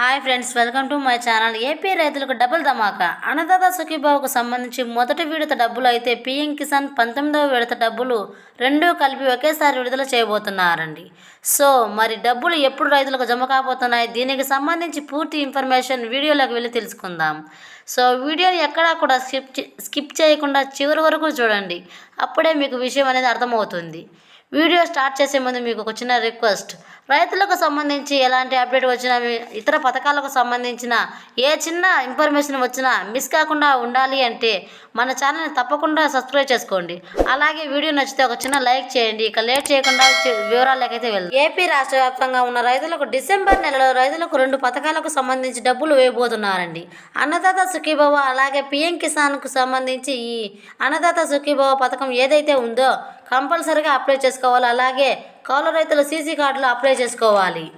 Hi friends welcome to my channel. AP రైతులకు double ధమాకా. అన్నదాత సుఖీబాబుకు సంబంధించి మొదటి విడత డబ్బులు అయితే పీఎం కిసాన్ పంతొమ్మిదవ విడత డబ్బులు రెండూ కలిపి ఒకేసారి విడుదల చేయబోతున్నారండి. సో మరి డబ్బులు ఎప్పుడు రైతులకు జమ కాబోతున్నాయి? దీనికి సంబంధించి పూర్తి ఇన్ఫర్మేషన్ వీడియోలోకి వెళ్ళి తెలుసుకుందాం. సో వీడియోని ఎక్కడా కూడా స్కిప్ స్కిప్ చేయకుండా చివరి వరకు చూడండి. అప్పుడే మీకు విషయం అనేది అర్థమవుతుంది. వీడియో స్టార్ట్ చేసే ముందు మీకు ఒక చిన్న రిక్వెస్ట్. రైతులకు సంబంధించి ఎలాంటి అప్డేట్ వచ్చినా మీ- ఇతర పథకాలకు సంబంధించిన ఏ చిన్న ఇన్ఫర్మేషన్ వచ్చినా మిస్ కాకుండా ఉండాలి అంటే మన ఛానల్ని తప్పకుండా సబ్స్క్రైబ్ చేసుకోండి. అలాగే వీడియో నచ్చితే ఒక చిన్న లైక్ చేయండి. ఇక లేట్ చేయకుండా వివరాలకైతే వెళ్దాం. ఏపీ రాష్ట్ర వ్యాప్తంగా ఉన్న రైతులకు డిసెంబర్ నెలలో రైతులకు రెండు పథకాలకు సంబంధించి డబ్బులు వేయబోతున్నారండి. అన్నదాత సుఖీభవ అలాగే పిఎం కిసాన్కు సంబంధించి ఈ అన్నదాత సుఖీభవ పథకం ఏదైతే ఉందో కంపల్సరీగా అప్లై చేసుకోవాలి. అలాగే కౌలు రైతుల సీసీ కార్డులు అప్లై చేసుకోవాలి.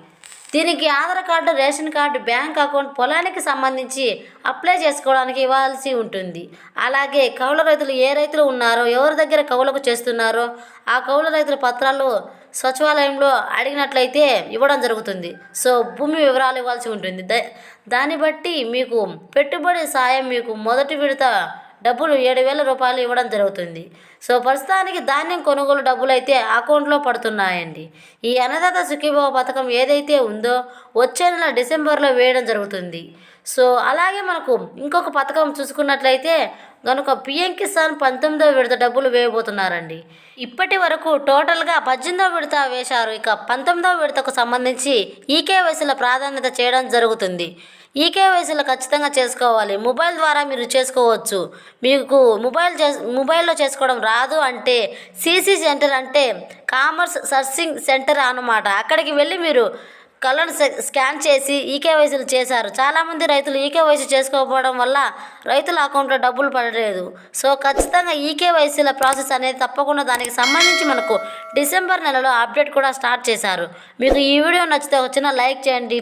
దీనికి Aadhaar card ration card bank account పొలానికి సంబంధించి అప్లై చేసుకోవడానికి ఇవ్వాల్సి ఉంటుంది. అలాగే కౌలు రైతులు ఏ రైతులు ఉన్నారో ఎవరి దగ్గర కౌలకు చేస్తున్నారో ఆ కౌలు రైతుల పత్రాలు సచివాలయంలో అడిగినట్లయితే ఇవ్వడం జరుగుతుంది. సో భూమి వివరాలు ఇవ్వాల్సి ఉంటుంది. దా- దాన్ని బట్టి మీకు పెట్టుబడి సాయం మీకు మొదటి విడత డబ్బులు ఏడు వేల రూపాయలు ఇవ్వడం జరుగుతుంది. సో ప్రస్తుతానికి ధాన్యం కొనుగోలు డబ్బులు అయితే అకౌంట్లో పడుతున్నాయండి. ఈ అన్నదాత సుఖీభావ పథకం ఏదైతే ఉందో వచ్చే నెల డిసెంబర్లో వేయడం జరుగుతుంది. సో అలాగే మనకు ఇంకొక పథకం చూసుకున్నట్లయితే కనుక పిఎం కిసాన్ పంతొమ్మిదవ విడత డబ్బులు వేయబోతున్నారండి. ఇప్పటి వరకు టోటల్గా పద్దెనిమిదవ విడత వేశారు. ఇక పంతొమ్మిదవ విడతకు సంబంధించి ఈకేవైసీల ప్రాధాన్యత చేయడం జరుగుతుంది. ఈకేవైసీలు ఖచ్చితంగా చేసుకోవాలి. మొబైల్ ద్వారా మీరు చేసుకోవచ్చు. మీకు మొబైల్ చే మొబైల్లో చేసుకోవడం రాదు అంటే సీసీ సెంటర్ అంటే కామర్స్ సర్చింగ్ సెంటర్ అన్నమాట. అక్కడికి వెళ్ళి మీరు కళ్ళను స్కాన్ చేసి ఈకేవైసీలు చేశారు. చాలామంది రైతులు ఈకేవైసీ చేసుకోకపోవడం వల్ల రైతుల అకౌంట్లో డబ్బులు పడలేదు. సో ఖచ్చితంగా ఈకేవైసీల ప్రాసెస్ అనేది తప్పకుండా దానికి సంబంధించి మనకు డిసెంబర్ నెలలో అప్డేట్ కూడా స్టార్ట్ చేశారు. మీకు ఈ వీడియో నచ్చితే వచ్చిన లైక్ చేయండి.